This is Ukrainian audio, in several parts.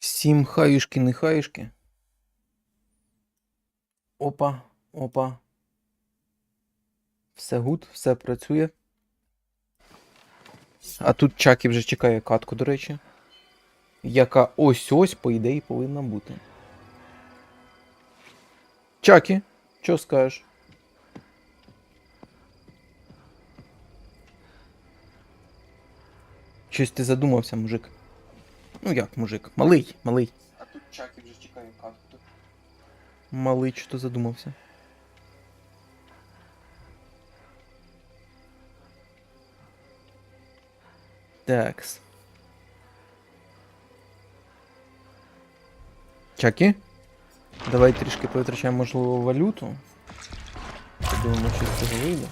Всім хаюшки, не хаюшки. Опа, опа. Все гуд, все працює. А тут Чакі вже чекає катку, до речі. Яка ось-ось, по ідеї, повинна бути. Чакі, що скажеш? Щось ти задумався, мужик. Ну як, мужик? Малий, малий. А тут Чакі вже чекає катку. Малий, що задумався. Такс. Чакі? Давай трішки повитрачаємо, можливо, валюту. Подивимося, що з цього вийде.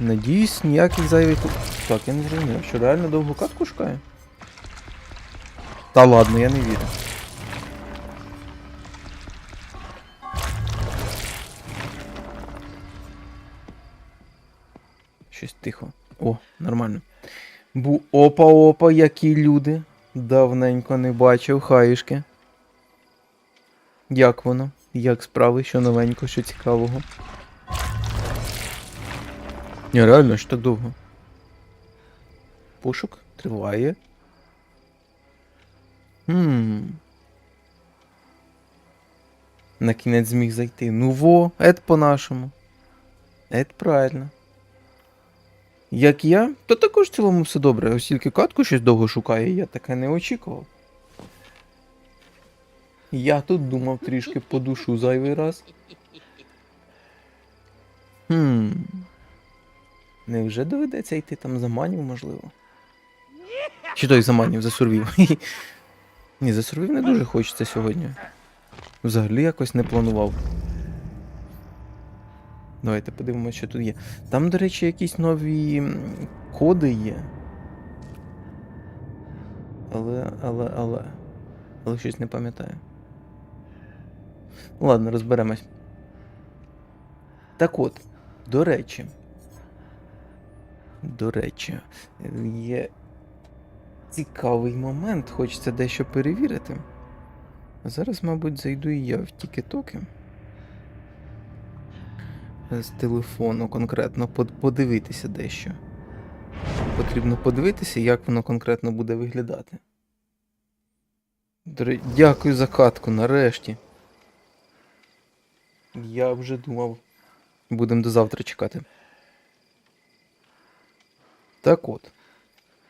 Надіюсь, ніяких зайвих. Так, я не зрозумів, що реально довгу катку шукає? Та ладно, я не вірю. Щось тихо. О, нормально. Бу опа-опа, які люди. Давненько не бачив, хаюшки. Як воно? Як справи, що новенько, що цікавого? Ні, реально, що так довго. Пошук триває. Хм. На кінець зміг зайти. Ну во, ет по-нашому. Ет правильно. Як я, то також в цілому все добре. Ось тільки катку щось довго шукає, я таке не очікував. Я тут думав трішки по душу зайвий раз. Хм. Невже доведеться йти там за манів, можливо? Чи той за манів, за сурвів? Ні, за сурвів не дуже хочеться сьогодні. Взагалі якось не планував. Давайте подивимося, що тут є. Там, до речі, якісь нові коди є. Але, але, але. Але щось не пам'ятаю. Ладно, розберемось. Так от, до речі. До речі, є цікавий момент, хочеться дещо перевірити. Зараз, мабуть, зайду і я в тікетоки. З телефону конкретно подивитися дещо. Потрібно подивитися, як воно конкретно буде виглядати. Дякую за катку, нарешті. Я вже думав. Будемо до завтра чекати. Так от.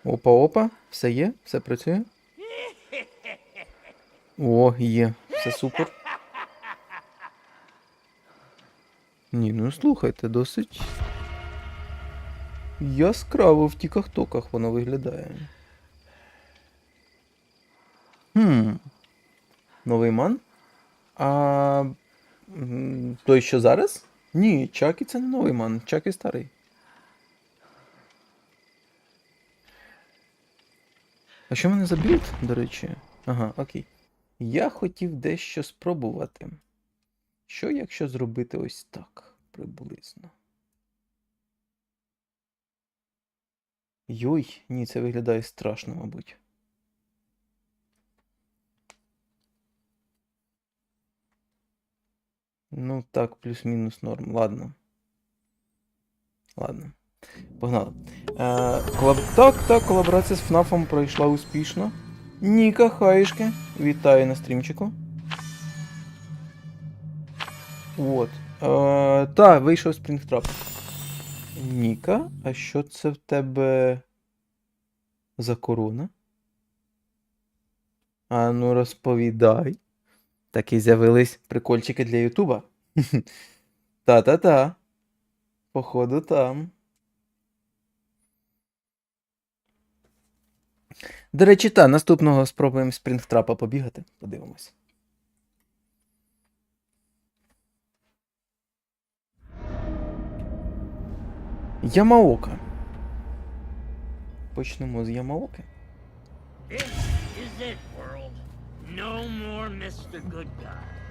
Опа-опа, все є, все працює. О, є, все супер. Ні, ну слухайте, досить. Яскраво в тіках-токах воно виглядає. Хм. Новий ман? А. Той, що зараз? Ні, Чакі це не новий ман, Чакі старий. А що в мене за білд, до речі? Ага, окей. Я хотів дещо спробувати. Що якщо зробити ось так приблизно? Йой, ні, це виглядає страшно, мабуть. Ну так, плюс-мінус норм. Ладно. Ладно. Погнали. Е, колаб... Так, так, колаборація з ФНАФом пройшла успішно. Ніка, хаєшки. Вітаю на стрімчику. От. Е, та, вийшов Спрінгтрап. Ніка, а що це в тебе за корона? А ну розповідай. Такі з'явились прикольчики для Ютуба. Та-та-та. Походу там. До речі, та, наступного спробуємо спрінгтрапа побігати. Подивимось. Ямаока. Почнемо з Ямаоки.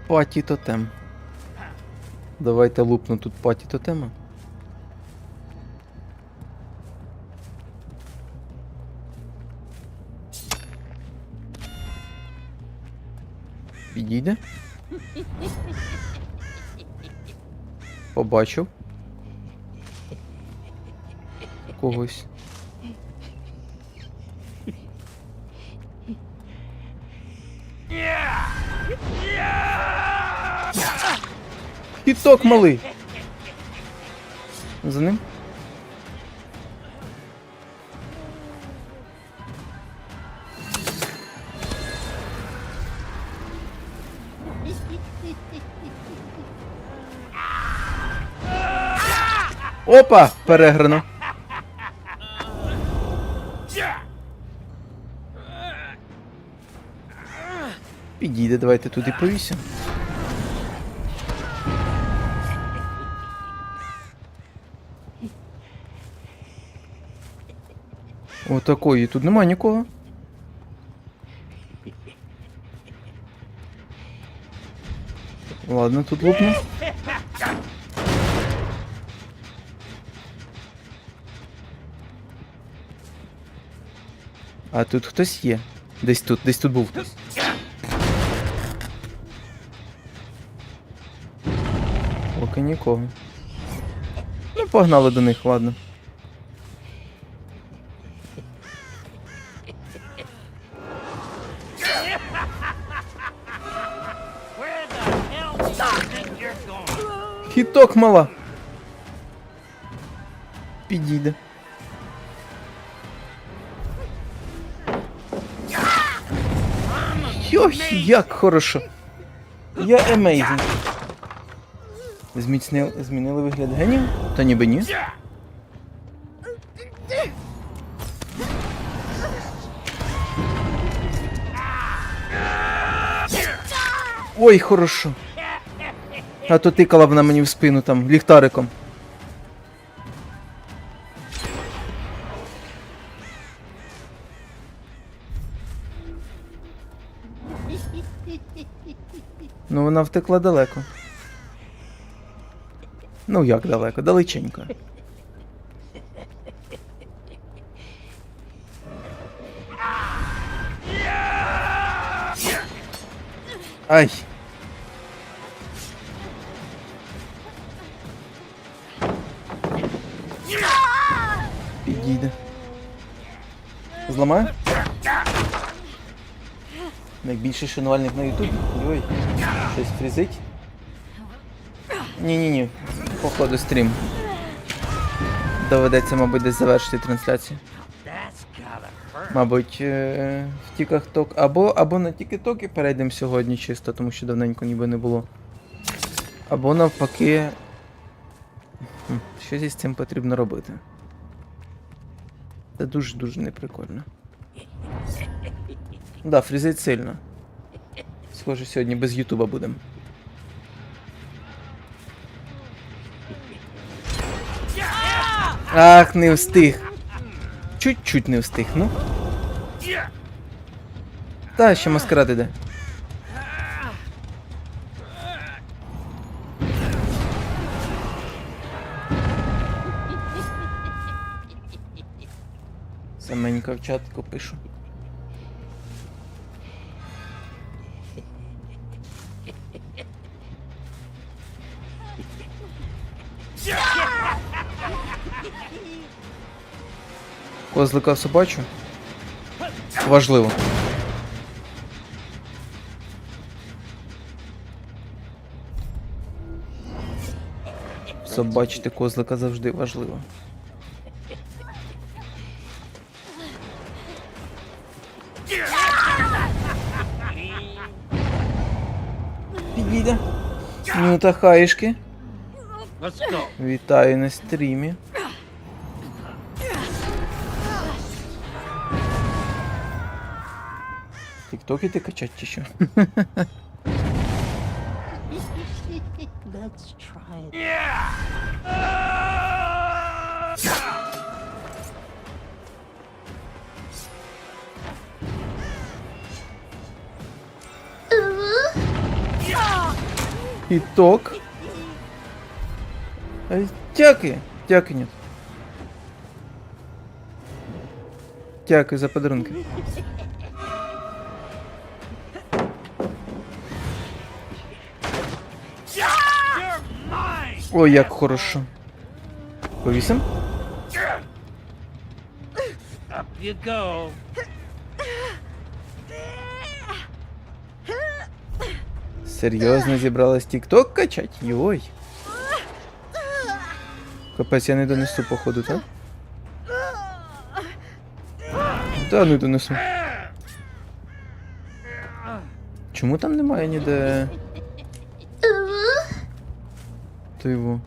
Паті тотем. Давайте лупну тут паті тотема. Підійде. Побачив. Когось. Хіток малий. За ним. Опа! Переграно. Підійде, давайте туди повісимо. Отакої, тут нема нікого. Ладно, тут лупну. А тут хтось є. Десь тут, десь тут був хтось. Поки нікого. Ну, погнали до них, ладно. Хіток мала. Підійде. Як хорошо. Я amazing. Зміцнили, змінили вигляд генів? Та ніби ні. Ой, хорошо. А то тикала вона мені в спину там ліхтариком. Вона втекла далеко. Ну як далеко? Далеченько. Ай. Підійде. Зламаю? Найбільший шанувальник на Ютубі. Ой, щось фрізить. Ні-ні-ні, походу стрім. Доведеться, мабуть, десь завершити трансляцію. Мабуть, е, в тіках ток. Або, або на тіки-токи перейдемо сьогодні чисто, тому що давненько ніби не було. Або навпаки. Щось із цим потрібно робити. Це дуже-дуже неприкольно. Да, фрізить сильно. Схоже, сьогодні без Ютуба будемо. Ах, не встиг. Чуть-чуть не встиг, ну. Та, ще маскарад іде. Саменька в чатку пишу. Козлика собачу? Важливо. Собачити козлика завжди важливо. Підійде. Ну та хаєшки. Вітаю на стрімі. Тіктоки ти качать чи що? Let's try it. Іток. А Дякую. Дякую, нет. Дякую за подарунки. Ой, як хорошо. Повісим? Серйозно зібралась тікток качать? Йой. Капець, я не донесу, походу, так? Та не донесу. Чому там немає ніде. То його.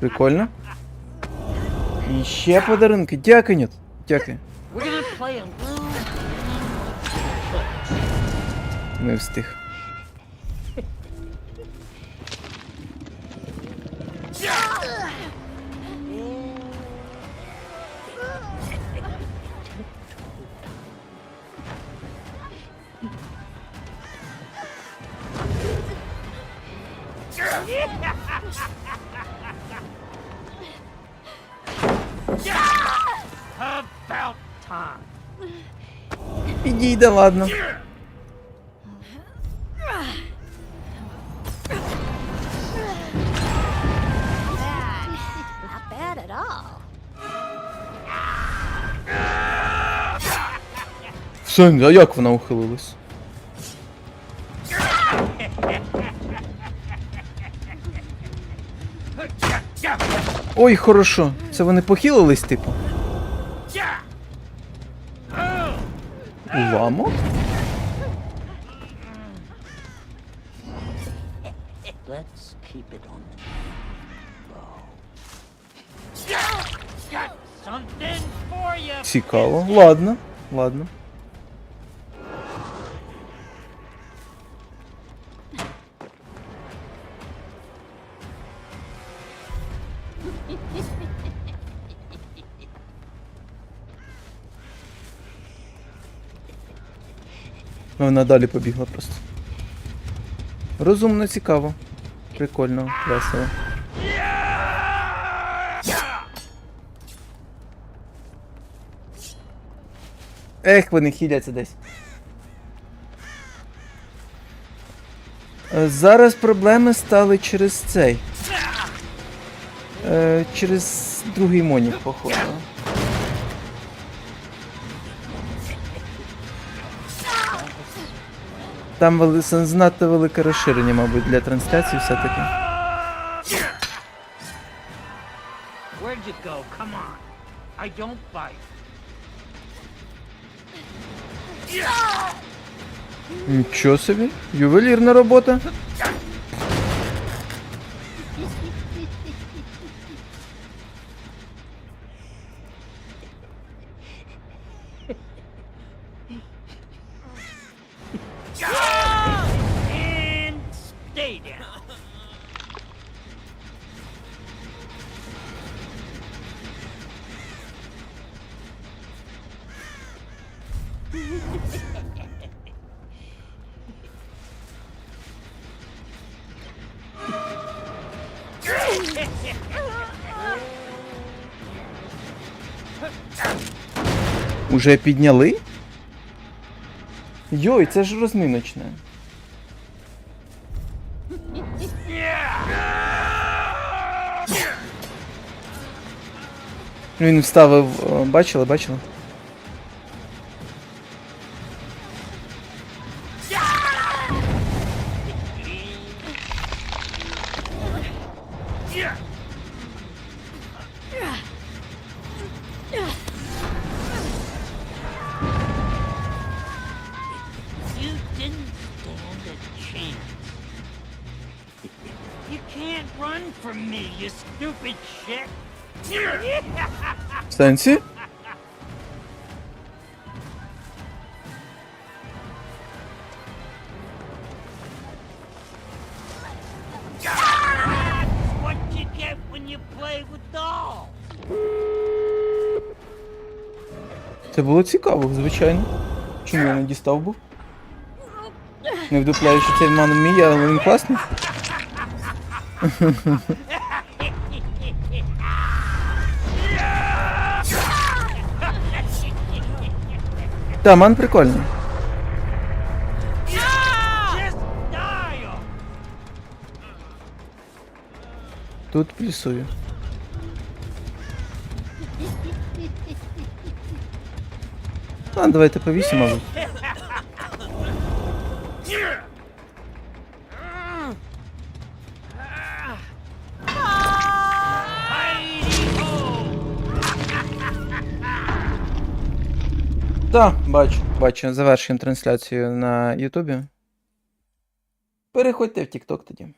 Прикольно. І ще подарунки. Дякую, Нют. Дякую. Не встиг. About time. Підійде, ладно. Сань, а як вона ухилилась? Ой, хорошо. Це вони похилились, типу. Уламок? Let's keep it on. Цікаво. Ладно, ладно. Вона далі побігла просто. Розумно, цікаво. Прикольно, весело. Ех, вони хіляться десь. Е, Зараз проблеми стали через цей. Е, через другий монік, походу. Там вели... занадто велике розширення, мабуть, для трансляції все-таки. Нічого собі. Ювелірна робота. Уже підняли? Йой, це ж розміночне. Він вставив. Бачили, бачили? From me, you stupid shit. Сенсі? Це було цікаво, звичайно. Чому я не дістав був? Не вдупляю, що цей ман мій, але він класний. Та, ман прикольний. Тут плюсую. Ладно, давайте повісимо. Так, бачу, бачу. Завершуємо трансляцію на Ютубі. Переходьте в TikTok тоді.